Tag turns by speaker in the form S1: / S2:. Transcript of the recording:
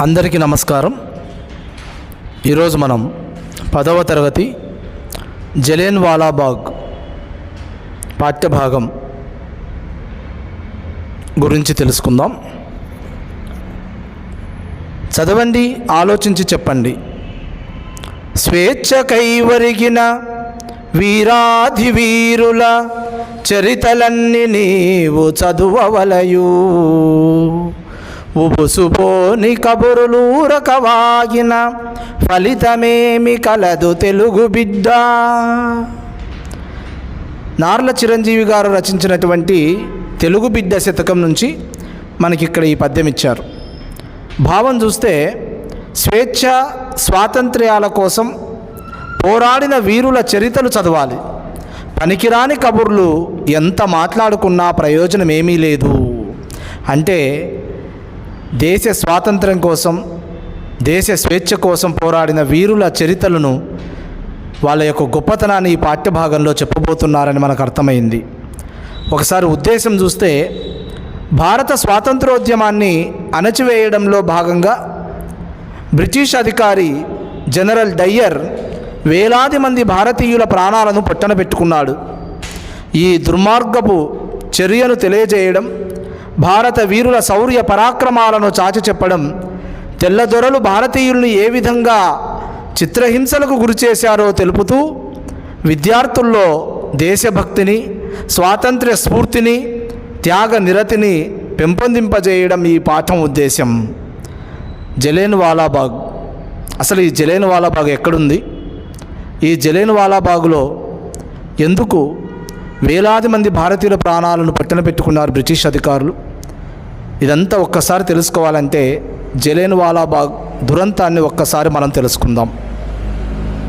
S1: అందరికీ నమస్కారం. ఈరోజు మనం పదవ తరగతి జలేన్ వాలాబాగ్ పాఠ్యభాగం గురించి తెలుసుకుందాం. చదవండి ఆలోచించి చెప్పండి. స్వేచ్ఛ కైవరిగిన వీరాధి వీరుల చరితలన్నీ నీవు చదువవలయు. ఉబుసుపోని కబురులూరకవాగిన ఫలితమేమి కలదు తెలుగు బిడ్డ. నార్ల చిరంజీవి గారు రచించినటువంటి తెలుగు బిడ్డ శతకం నుంచి మనకి ఇక్కడ ఈ పద్యం ఇచ్చారు. భావం చూస్తే స్వేచ్ఛ స్వాతంత్ర్యాల కోసం పోరాడిన వీరుల చరితలు చదవాలి. పనికిరాని కబుర్లు ఎంత మాట్లాడుకున్నా ప్రయోజనం ఏమీ లేదు. అంటే దేశ స్వాతంత్ర్యం కోసం దేశ స్వేచ్ఛ కోసం పోరాడిన వీరుల చరితలను వాళ్ళ యొక్క గొప్పతనాన్ని ఈ పాఠ్యభాగంలో చెప్పబోతున్నారని మనకు అర్థమైంది. ఒకసారి ఉద్దేశం చూస్తే భారత స్వాతంత్రోద్యమాన్ని అణచివేయడంలో భాగంగా బ్రిటిష్ అధికారి జనరల్ డయ్యర్ వేలాది మంది భారతీయుల ప్రాణాలను పొట్టన పెట్టుకున్నాడు ఈ దుర్మార్గపు చర్యను తెలియజేయడం భారత వీరుల శౌర్య పరాక్రమాలను చాచి చెప్పడం తెల్లదొరలు భారతీయుల్ని ఏ విధంగా చిత్రహింసలకు గురిచేశారో తెలుపుతూ విద్యార్థుల్లో దేశభక్తిని స్వాతంత్ర్య స్ఫూర్తిని త్యాగ నిరతిని పెంపొందింపజేయడం ఈ పాఠం ఉద్దేశం జలేన్ వాలాబాగ్ అసలు ఈ జలేన్ వాలాబాగ్ ఎక్కడుంది? ఈ జలేన్ వాలాబాగ్లో ఎందుకు వేలాది మంది భారతీయుల ప్రాణాలను పట్టణ పెట్టుకున్నారు బ్రిటిష్ అధికారులు. ఇదంతా ఒక్కసారి తెలుసుకోవాలంటే జలేన్ వాలాబాగ్ దురంతాన్ని ఒక్కసారి మనం తెలుసుకుందాం.